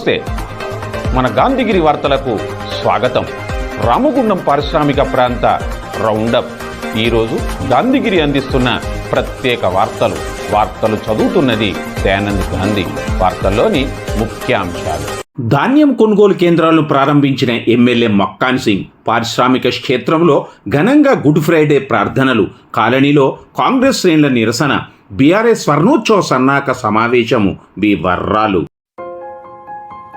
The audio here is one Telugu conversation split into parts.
నమస్తే. మన గాంధీగిరి వార్తలకు స్వాగతం. రామగుండం పారిశ్రామిక ప్రాంత రౌండప్. ఈరోజు గాంధీగిరి అందిస్తున్న ప్రత్యేక వార్తలు. వార్తలు చదువుతున్నది దయానంద్ గాంధీ. వార్తల్లోని ముఖ్యాంశాలు. ధాన్యం కొనుగోలు కేంద్రాలను ప్రారంభించిన ఎమ్మెల్యే మక్కాన్ సింగ్ పారిశ్రామిక క్షేత్రంలో ఘనంగా గుడ్ ఫ్రైడే ప్రార్థనలు కాలనీలో కాంగ్రెస్ శ్రేణుల నిరసన బీఆర్ఎస్ స్వర్ణోత్సవ సన్నాహక సమావేశము బి వర్రాలు.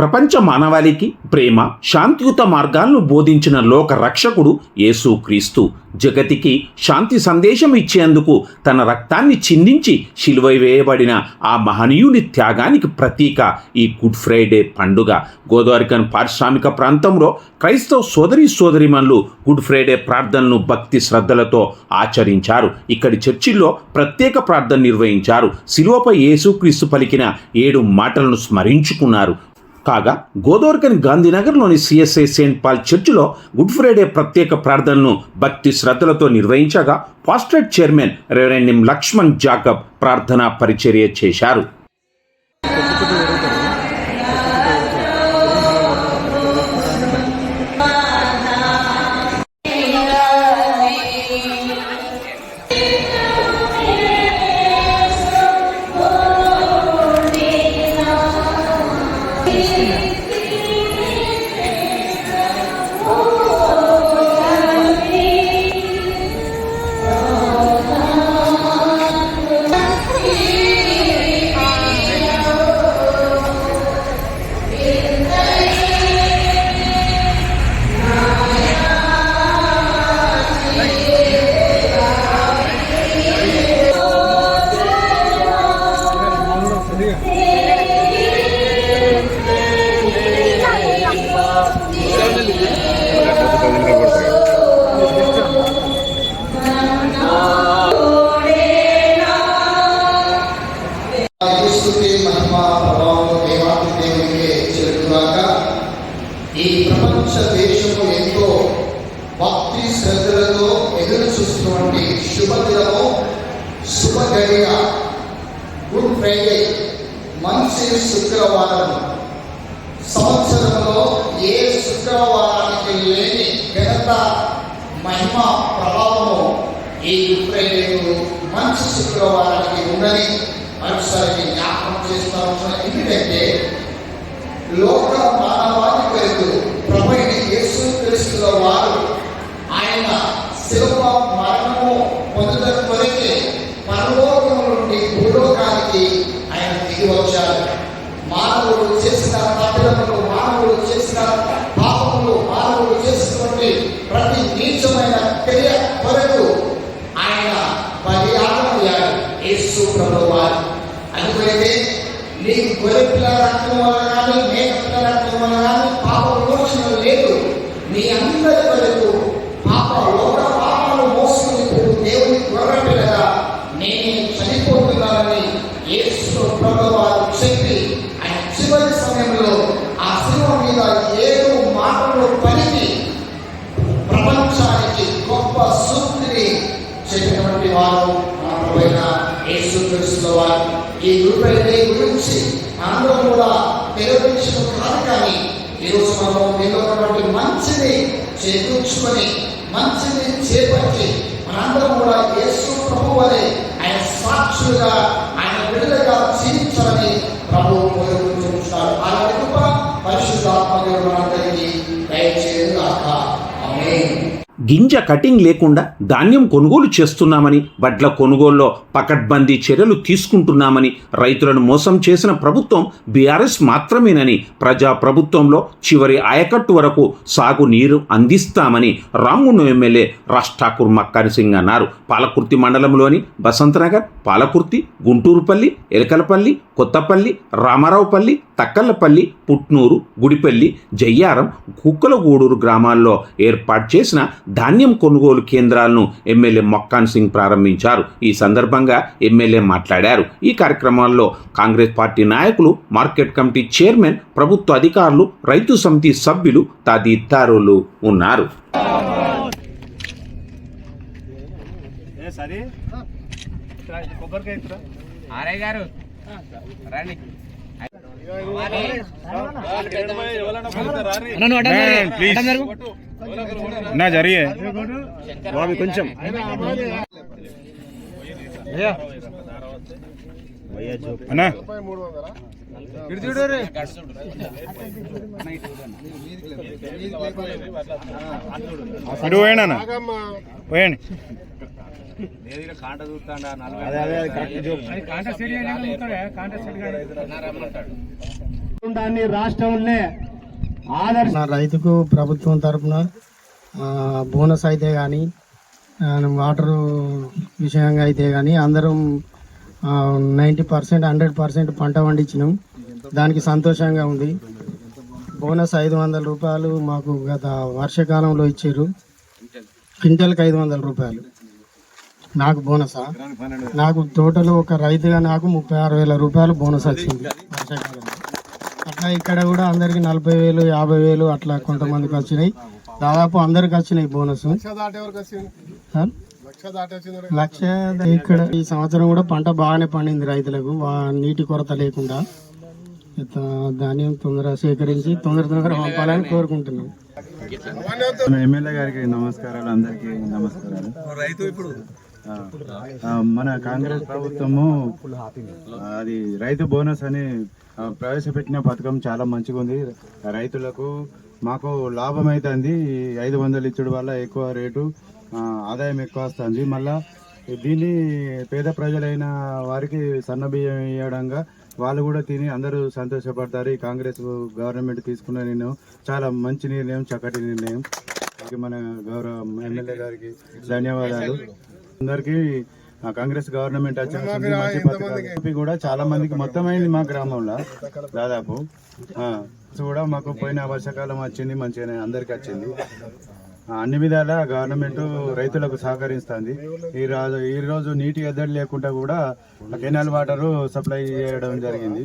ప్రపంచ మానవాళికి ప్రేమ శాంతియుత మార్గాలను బోధించిన లోక రక్షకుడు యేసు క్రీస్తు. జగతికి శాంతి సందేశం ఇచ్చేందుకు తన రక్తాన్ని చిందించి శిలువ వేయబడిన ఆ మహనీయుని త్యాగానికి ప్రతీక ఈ గుడ్ ఫ్రైడే పండుగ. గోదావరికన్ పారిశ్రామిక ప్రాంతంలో క్రైస్తవ సోదరి సోదరిమన్లు గుడ్ ఫ్రైడే ప్రార్థనను భక్తి శ్రద్ధలతో ఆచరించారు. ఇక్కడి చర్చిల్లో ప్రత్యేక ప్రార్థన నిర్వహించారు. శిలువపై యేసుక్రీస్తు పలికిన ఏడు మాటలను స్మరించుకున్నారు. కాగా గోదావరికని గాంధీనగర్లోని సిఎస్ఐ సెయింట్ పాల్ చర్చిలో గుడ్ ఫ్రైడే ప్రత్యేక ప్రార్థనను భక్తి శ్రద్ధలతో నిర్వహించగా pastorate chairman reverend Laxman Jacob ప్రార్థనా పరిచర్య చేశారు. ఈ ప్రపంచ దేశము ఎంతో భక్తి శ్రద్ధలతో ఎదురు చూస్తున్నటువంటి శుభదినము శుభ గడియ గుడ్ ఫ్రైడే మంచి శుక్రవారం. సంవత్సరంలో ఏ శుక్రవారానికి లేని ఘనత మహిమ ప్రభావము ఈ గుడ్ ఫ్రైడేకు మంచి శుక్రవారానికి ఉందని మరొకసారి జ్ఞాపకం చేస్తా ఎందుకంటే లోక నీకు గొర్రె పిల్ల రక్తం వల్ల కానీ మేక పిల్ల రక్తం వల్ల కానీ పాప విమోచన లేదు నీ అందరి వరకు పాప లోక పాపాలు మోసుకుని పోవు దేవుని గొర్రె పిల్లగా నేను చనిపోతున్నానని యేసు ప్రభు వారు చెప్పి ఆయన చివరి సమయంలో ఆ శిలువ మీద ఏడు మాటలు పలికి ప్రపంచానికి గొప్ప సూక్తిని చెప్పినటువంటి వారు మన ప్రభైన యేసుక్రీస్తు వారు ఈ గురుపైనే గురించి అందరం కూడా తెలియజేసిన కాదు కానీ ఈరోజు మనం నిలబడినటువంటి మంచిని చేకూర్చుకొని మంచిని చేపట్టి మనందరం కూడా యేసు ప్రభు అని ఆయన సాక్షులుగా ఆయన విడుదలగా జీవించాలని ప్రభు కోరుకుంటున్నారు అలాంటి కృప పరిశుద్ధాత్మ దేవుడు మనందరికీ దయచేయను. గింజ కటింగ్ లేకుండా ధాన్యం కొనుగోలు చేస్తున్నామని వడ్ల కొనుగోల్లో పకడ్బందీ చర్యలు తీసుకుంటున్నామని రైతులను మోసం చేసిన ప్రభుత్వం బీఆర్ఎస్ మాత్రమేనని ప్రజా ప్రభుత్వంలో చివరి ఆయకట్టు వరకు సాగు నీరు అందిస్తామని రామ్గుండం ఎమ్మెల్యే రాజ్ ఠాకూర్ మక్కారి సింగ్ అన్నారు. పాలకుర్తి మండలంలోని బసంతనగర్ పాలకుర్తి గుంటూరుపల్లి ఎలకలపల్లి కొత్తపల్లి రామారావుపల్లి తక్కల్లపల్లి పుట్నూరు గుడిపల్లి జయ్యారం కుక్కలగూడూరు గ్రామాల్లో ఏర్పాటు చేసిన ధాన్యం కొనుగోలు కేంద్రాలను ఎమ్మెల్యే మొక్కాన్ సింగ్ ప్రారంభించారు. ఈ సందర్భంగా ఎమ్మెల్యే మాట్లాడారు. ఈ కార్యక్రమాల్లో కాంగ్రెస్ పార్టీ నాయకులు మార్కెట్ కమిటీ చైర్మన్ ప్రభుత్వ అధికారులు రైతు సమితి సభ్యులు తదితరులు ఉన్నారు. ఆరయ్య గారు రండి. నా జరిగే. బాబు కొంచెం. అన్నా. ఇటు పోయండి అన్న. పోయండి. దాన్ని రాష్ట్రంలో ఆదర్శ రైతుకు ప్రభుత్వం తరఫున బోనస్ అయితే కానీ వాటర్ విషయంగా అయితే కానీ అందరం నైంటీ పర్సెంట్ హండ్రెడ్ పర్సెంట్ పంట పండించినాం. దానికి సంతోషంగా ఉంది. బోనస్ ఐదు వందల రూపాయలు మాకు గత వర్షాకాలంలో ఇచ్చారు. క్వింటల్కి ఐదు వందల రూపాయలు. నాకు బోనసా? నాకు టోటల్ ఒక రైతుగా నాకు ముప్పై ఆరు వేల రూపాయలు బోనస్ వచ్చింది. వర్షాకాలంలో అట్లా ఇక్కడ కూడా అందరికి నలభై వేలు యాభై వేలు అట్లా కొంతమందికి వచ్చినాయి. దాదాపు అందరికి వచ్చినాయి బోనస్? లక్ష ఇక్కడ ఈ సంవత్సరం కూడా పంట బాగానే పండింది రైతులకు. వా- నీటి కొరత లేకుండా. ఇత- ధాన్యం తొందరగా సేకరించి తొందర తొందరగా పంపాలని కోరుకుంటున్నాం. మన ఎమ్మెల్యే గారికి నమస్కారాలు అందరికీ నమస్కారాలు. ఆ, ఆ, మన కాంగ్రెస్ ప్రభుత్వము అది రైతు బోనస్ అని ప్రవేశపెట్టిన పథకం చాలా మంచిగా ఉంది రైతులకు మాకు లాభం అవుతుంది ఐదు వందలు ఇచ్చడం వల్ల ఎక్కువ రేటు ఆదాయం ఎక్కువ వస్తుంది. మళ్ళా దీన్ని పేద ప్రజలైన వారికి సన్న బియ్యం ఇవ్వడంగా వాళ్ళు కూడా తిని అందరూ సంతోషపడతారు. ఈ కాంగ్రెస్ గవర్నమెంట్ తీసుకున్న నిర్ణయం చాలా మంచి నిర్ణయం చక్కటి నిర్ణయం. ఇది మన గౌరవ ఎమ్మెల్యే గారికి ధన్యవాదాలు. అందరికీ కాంగ్రెస్ గవర్నమెంట్ వచ్చిన కూడా చాలా మందికి మొత్తం అయింది మా గ్రామంలో. దాదాపు. ఆ, కూడా మాకు పోయిన వర్షాకాలం వచ్చింది మంచిగానే అందరికి వచ్చింది. అన్ని విధాల గవర్నమెంట్ రైతులకు సహకరిస్తుంది. ఈ రోజు ఈ రోజు నీటి ఎద్దడి లేకుండా కూడా కెనాల్ వాటర్ సప్లై చేయడం జరిగింది.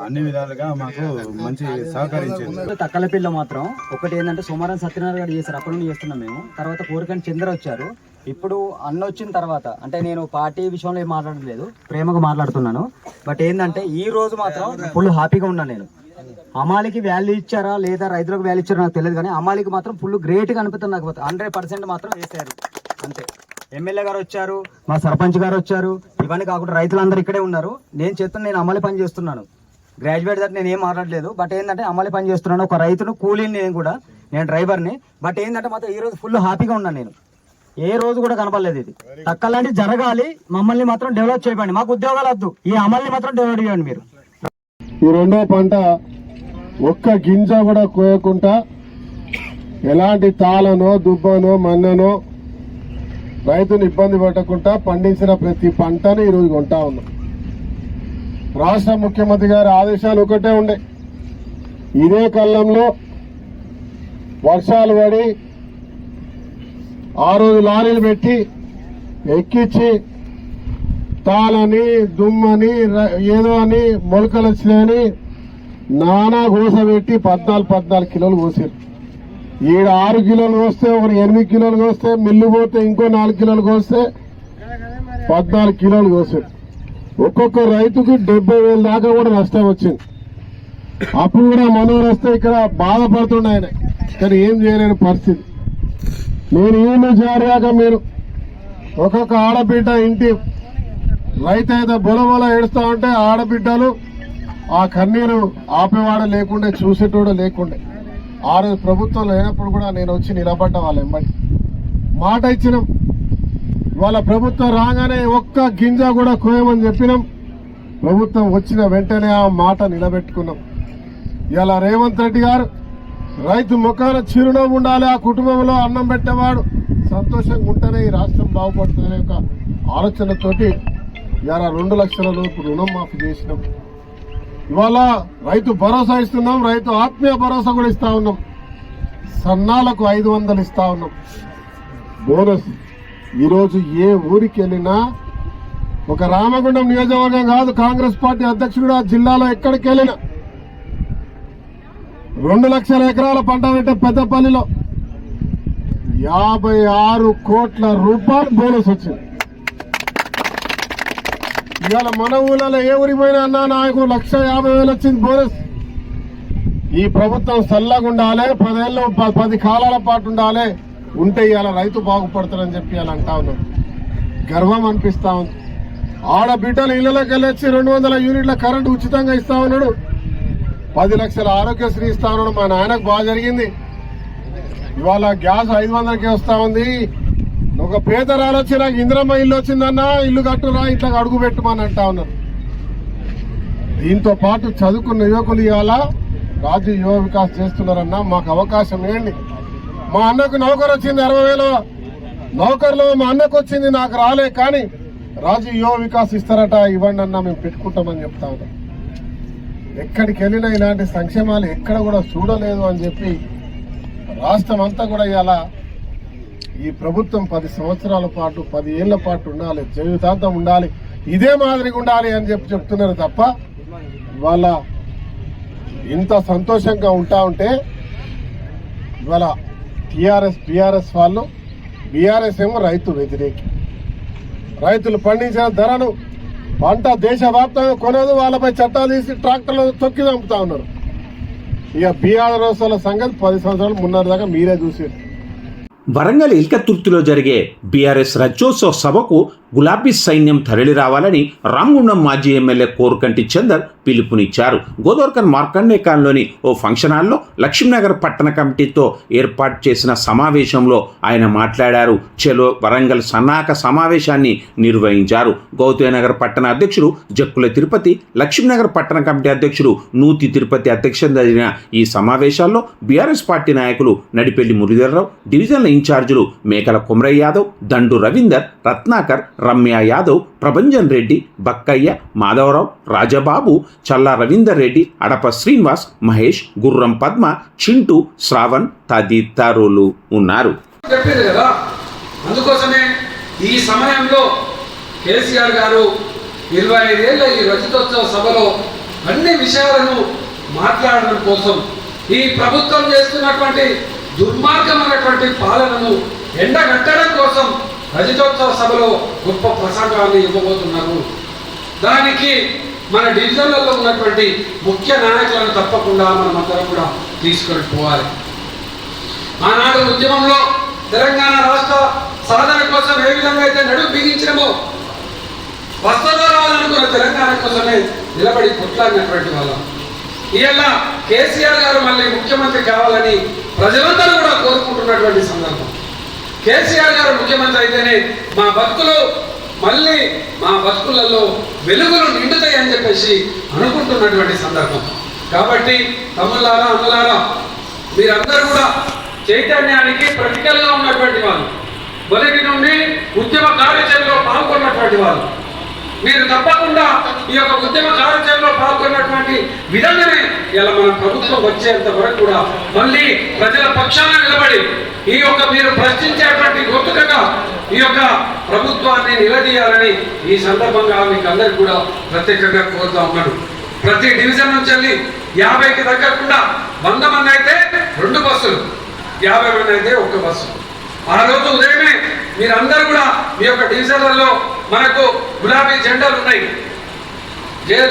అన్ని విధాలుగా మాకు మంచి సహకరించింది. తక్కలపిల్ల మాత్రం ఒకటి ఏంటంటే సోమవారం సత్యనారాయణ గారు చేశారు. అప్పటి నుండి చేస్తున్నాం మేము. తర్వాత కోరికని చంద్ర వచ్చారు. ఇప్పుడు అన్న వచ్చిన తర్వాత అంటే నేను పార్టీ విషయంలో ఏం మాట్లాడలేదు ప్రేమగా మాట్లాడుతున్నాను. బట్ ఏంటంటే ఈ రోజు మాత్రం ఫుల్ హ్యాపీగా ఉన్నాను నేను. అమాలికి వాల్యూ ఇచ్చారా లేదా రైతులకు వాల్యూ ఇచ్చారా నాకు తెలియదు కానీ అమాలికి మాత్రం ఫుల్ గ్రేట్గా అనిపిస్తుంది నాకు హండ్రెడ్ పర్సెంట్ మాత్రం వేసారు అంతే. ఎమ్మెల్యే గారు వచ్చారు మా సర్పంచ్ గారు వచ్చారు ఇవన్నీ కాకుండా రైతులందరూ ఇక్కడే ఉన్నారు. నేను చెప్తున్నా నేను అమలు పని చేస్తున్నాను. గ్రాడ్యుయేట్ దగ్గర నేను ఏం మాట్లాడలేదు. బట్ ఏంటంటే అమలు పని చేస్తున్నాను. ఒక రైతును కూలీని నేను కూడా నేను డ్రైవర్ని బట్ ఏంటంటే మాత్రం ఈ రోజు ఫుల్ హ్యాపీగా ఉన్నాను నేను. ఏ రోజు కూడా కనపడలేదు ఇది. తక్కలాంటి జరగాలి మమ్మల్ని మాత్రం డెవలప్ చేయండి మాకు ఉద్యోగాలు వద్దు. ఈ అమల్ని మాత్రం డెవలప్ చేయండి మీరు. ఈ రెండో పంట ఒక్క గింజ కూడా కోయకుండా ఎలాంటి తాళనో దుబ్బనో మన్ననో రైతును ఇబ్బంది పెట్టకుండా పండించిన ప్రతి పంటను ఈరోజు కొంటా ఉన్నాం. రాష్ట్ర ముఖ్యమంత్రి గారి ఆదేశాలు ఒకటే ఉండే. ఇదే కాలంలో వర్షాలు పడి ఆ రోజు లారీలు పెట్టి ఎక్కించి తాళని దుమ్మని ఏదో అని మొలకలు వచ్చినాయని నానా గోస పెట్టి పద్నాలుగు పద్నాలుగు కిలోలు కోసారు. ఈడ ఆరు కిలోలు కోస్తే ఒక ఎనిమిది కిలోలు కోస్తే మిల్లు పోతే ఇంకో నాలుగు కిలోలు కోస్తే పద్నాలుగు కిలోలు కోసారు. ఒక్కొక్క రైతుకి డెబ్బై వేల దాకా కూడా నష్టం వచ్చింది. అప్పుడు కూడా మనోరు వస్తే ఇక్కడ బాధపడుతుండే ఆయన. కానీ ఏం చేయలేని పరిస్థితి. నేను ఈయన చేరాక మీరు ఒక్కొక్క ఆడబిడ్డ ఇంటి రైతు అయితే బొలబొల ఏడుస్తా ఉంటే ఆడబిడ్డలు ఆ కన్నీరు ఆపేవాడు లేకుండే చూసేటోడు లేకుండే. ఆ రోజు ప్రభుత్వం లేనప్పుడు కూడా నేను వచ్చి నిలబడ్డ వాళ్ళ. ఎంబడి మాట ఇచ్చినాం. వాళ్ళ ప్రభుత్వం రాగానే ఒక్క గింజ కూడా కోయమని చెప్పినాం. ప్రభుత్వం వచ్చిన వెంటనే ఆ మాట నిలబెట్టుకున్నాం. ఇలా రేవంత్ రెడ్డి గారు రైతు ముఖాన చిరునవ్వు ఉండాలి ఆ కుటుంబంలో అన్నం పెట్టేవాడు. సంతోషంగా ఉంటేనే ఈ రాష్ట్రం బాగుపడుతుందనే ఒక ఆలోచనతోటి ఇవాళ రెండు లక్షల లోపు రుణం మాఫీ చేసినాం. ఇవాళ రైతు భరోసా ఇస్తున్నాం రైతు ఆత్మీయ భరోసా కూడా ఇస్తా ఉన్నాం. సన్నాలకు ఐదు వందలు ఇస్తా ఉన్నాం. బోనస్. ఈరోజు ఏ ఊరికి వెళ్ళినా ఒక రామగుండం నియోజకవర్గం కాదు కాంగ్రెస్ పార్టీ అధ్యక్షుడు ఆ జిల్లాలో ఎక్కడికి వెళ్ళినా రెండు లక్షల ఎకరాల పంట పెట్టే పెద్దపల్లిలో యాభై ఆరు కోట్ల రూపాయలు బోనస్ వచ్చింది. ఇవాళ మన ఊళ్ళలో ఏ ఊరికి పోయినా అన్నా నాకు లక్ష యాభై వేలు వచ్చింది బోనస్. ఈ ప్రభుత్వం చల్లగా ఉండాలి పదేళ్ళు పది కాలాల పాటు ఉండాలి. ఉంటే ఇవాళ రైతు బాగుపడతారని చెప్పి ఇవాళ అంటా ఉన్నాం. గర్వం అనిపిస్తా ఉంది. ఆడబిడ్డలు ఇళ్ళలోకి వెళ్ళొచ్చి రెండు వందల యూనిట్ల కరెంటు ఉచితంగా ఇస్తా ఉన్నాడు. పది లక్షల ఆరోగ్యశ్రీ ఇస్తా మా నాయనకు బాగా జరిగింది. ఇవాళ గ్యాస్ ఐదు వందలకే వస్తా ఉంది. ఒక పేదరాలు వచ్చి నాకు ఇందిరమ్మ ఇల్లు వచ్చిందన్నా ఇల్లు కట్టురా ఇట్లా అడుగు పెట్టుమని అంటా ఉన్నారు. దీంతో పాటు చదువుకున్న యువకులు ఇవాళ రాజు యువ వికాస్ చేస్తున్నారన్నా మాకు అవకాశం ఏంటి? మా అన్నకు నౌకరు వచ్చింది అరవై వేల. నౌకర్లో మా అన్నకు వచ్చింది నాకు రాలే కానీ రాజు యువ వికాస్ ఇస్తారట ఇవ్వండి అన్నా మేము పెట్టుకుంటామని చెప్తా ఉన్నాం. ఎక్కడికి వెళ్ళినా ఇలాంటి సంక్షేమాలు ఎక్కడ కూడా చూడలేదు అని చెప్పి రాష్ట్రం అంతా కూడా ఇలా ఈ ప్రభుత్వం పది సంవత్సరాల పాటు పది ఏళ్ళ పాటు ఉండాలి జీవితాంతం ఉండాలి. ఇదే మాదిరిగా ఉండాలి అని చెప్పి చెప్తున్నారు తప్ప ఇవాళ ఇంత సంతోషంగా ఉంటా ఉంటే ఇవాళ టీఆర్ఎస్ బీఆర్ఎస్ వాళ్ళు బీఆర్ఎస్ ఏమో రైతు వ్యతిరేకి. రైతులు పండించిన ధరను పంట దేశవ్యాప్తంగా కొనదు వాళ్ళపై చట్టాలు తీసి ట్రాక్టర్లు తొక్కి చంపుతా ఉన్నారు. ఇక బీఆర్ఎస్ సంగతి పది సంవత్సరాలు మున్నర దాకా మీరే చూసారు వరంగల్ ఇల్కతుర్తిలో జరిగే బీఆర్ఎస్ రజ్యోత్సవ సభకు గులాబీ సైన్యం తరలి రావాలని రామగుండం మాజీ ఎమ్మెల్యే కోరుకంటి చందర్ పిలుపునిచ్చారు. గోదోర్కన్ మార్కండేకాన్లోని ఓ ఫంక్షన్ హాల్లో లక్ష్మీనగర్ పట్టణ కమిటీతో ఏర్పాటు చేసిన సమావేశంలో ఆయన మాట్లాడారు. చెలో వరంగల్ సన్నాహక సమావేశాన్ని నిర్వహించారు. గౌతమనగర్ పట్టణ అధ్యక్షుడు జక్కుల తిరుపతి లక్ష్మీనగర్ పట్టణ కమిటీ అధ్యక్షుడు నూతి తిరుపతి అధ్యక్షత జరిగిన ఈ సమావేశాల్లో బీఆర్ఎస్ పార్టీ నాయకులు నడిపెల్లి మురళీధరరావు డివిజన్ల ఇన్ఛార్జీలు మేకల కుమరయ్య యాదవ్ దండు రవీందర్ రత్నాకర్ రమ్య యాదవ్ ప్రభంజన్ రెడ్డి బక్కయ్య మాధవరావు రాజబాబు చల్లా రవీందర్ రెడ్డి అడప శ్రీనివాస్ మహేష్ గుర్రం పద్మ చింటూ శ్రావణ్ తదితరులు ఉన్నారు. కదా? అందుకోసమే ఈ సమయంలో కేసీఆర్ గారు ఇరవై ఐదేళ్ళ ఈ రజతోత్సవ సభలో అన్ని విషయాలను మాట్లాడడం కోసం ఈ ప్రభుత్వం చేస్తున్నటువంటి దుర్మార్గమైనటువంటి పాలనను ఎండగట్టడం కోసం రజతోత్సవ సభలో గొప్ప ప్రసంగాన్ని ఇవ్వబోతున్నారు. దానికి మన డివిజన్లలో ఉన్నటువంటి ముఖ్య నాయకులను తప్పకుండా మనం అందరం కూడా తీసుకొని పోవాలి. ఆనాడు ఉద్యమంలో తెలంగాణ రాష్ట్ర సాధన కోసం ఏ విధంగా అయితే నడుము బిగించినమో వస్తుందో రావాలనుకున్న తెలంగాణ కోసమే నిలబడి కొట్లాడినటువంటి వాళ్ళం. ఇవాళ కేసీఆర్ గారు మళ్ళీ ముఖ్యమంత్రి కావాలని ప్రజలందరూ కూడా కోరుకుంటున్నటువంటి సందర్భం. కేసీఆర్ గారు ముఖ్యమంత్రి అయితేనే మా బతుకులు మళ్ళీ మా బతుకులలో వెలుగులు నిండుతాయి అని చెప్పేసి అనుకుంటున్నటువంటి సందర్భం. కాబట్టి తమ్ముళ్ళారా అన్నలారా మీరందరూ కూడా చైతన్యానికి ప్రతికలుగా ఉన్నటువంటి వాళ్ళు. మొదటి నుండి ఉద్యమ కార్యాచరణలో పాల్గొన్నటువంటి వాళ్ళు. మీరు తప్పకుండా ఈ యొక్క ఉద్యమ కార్యాచరణలో పాల్గొన్నటువంటి విధంగానే ఇలా మన ప్రభుత్వం వచ్చేంత వరకు కూడా మళ్ళీ ప్రజల పక్షాన నిలబడి ఈ యొక్క మీరు ప్రశ్నించేటువంటి గుర్తుకగా ఈ యొక్క ప్రభుత్వాన్ని నిలదీయాలని ఈ సందర్భంగా మీకు అందరికి కూడా ప్రత్యేకంగా కోరుతా ఉన్నాడు ప్రతి డివిజన్ నుంచి వెళ్ళి యాభైకి తగ్గకుండా వంద మంది అయితే రెండు బస్సులు యాభై మంది అయితే ఒక బస్సు. ఆ రోజు ఉదయమే మీరందరూ కూడా మీ యొక్క డివిజన్లలో మనకు గులాబీ జెండాలు ఉన్నాయి.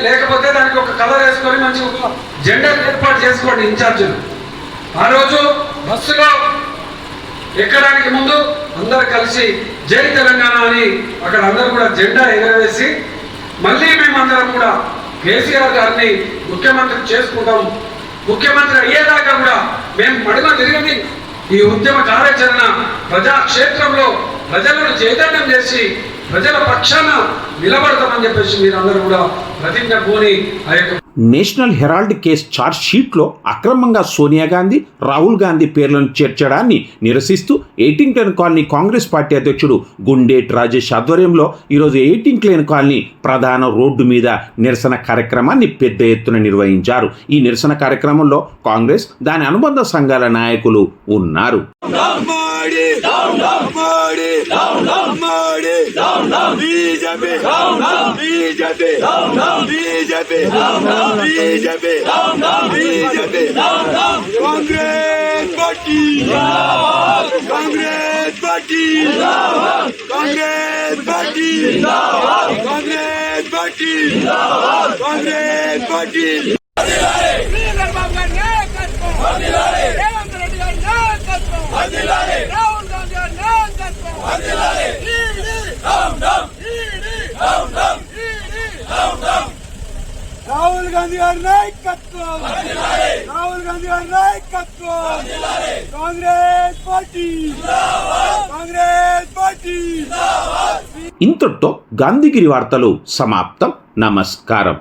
లేకపోతే దానికి ఒక కలర్ వేసుకొని మంచి ఒక జెండా ఏర్పాటు చేసుకోండి ఇన్ఛార్జీలు. ఆ రోజు బస్సులో ఎక్కడానికి ముందు అందరు కలిసి జై తెలంగాణ అని అక్కడ అందరూ కూడా జెండా ఎగరవేసి మళ్ళీ మేమందరం కూడా కేసీఆర్ గారిని ముఖ్యమంత్రి చేసుకుంటాం ముఖ్యమంత్రి అయ్యేదాకా కూడా మేము మడిమ తిరిగింది. ఈ ఉద్యమ కార్యాచరణ ప్రజాక్షేత్రంలో ప్రజలను చైతన్యం చేసి ప్రజల పక్షాన నిలబడతామని చెప్పేసి మీరందరూ కూడా ప్రతిజ్ఞ పోని ఆ యొక్క నేషనల్ హెరాల్డ్ కేస్ ఛార్జ్ షీట్లో అక్రమంగా సోనియా గాంధీ రాహుల్ గాంధీ పేర్లను చేర్చడాన్ని నిరసిస్తూ ఎయిటింగ్టన్ కాలనీ కాంగ్రెస్ పార్టీ అధ్యక్షుడు గుండేట్ రాజేష్ ఆధ్వర్యంలో ఈరోజు ఎయిటింగ్లేన్ కాలనీ ప్రధాన రోడ్డు మీద నిరసన కార్యక్రమాన్ని పెద్ద ఎత్తున నిర్వహించారు. ఈ నిరసన కార్యక్రమంలో కాంగ్రెస్ దాని అనుబంధ సంఘాల నాయకులు ఉన్నారు. BJP, BJP, BJP, BJP, BJP, Congress party, Congress party, Congress party, Congress party, Congress party. Raಹುल Gandhi Rahul Gandhi గారి నాయకత్వం. రాహుల్ గాంధీ గారి నాయకత్వం. కాంగ్రెస్ పార్టీ. కాంగ్రెస్ పార్టీ. ఇంతటితో గాంధీగిరి వార్తలు సమాప్తం. నమస్కారం.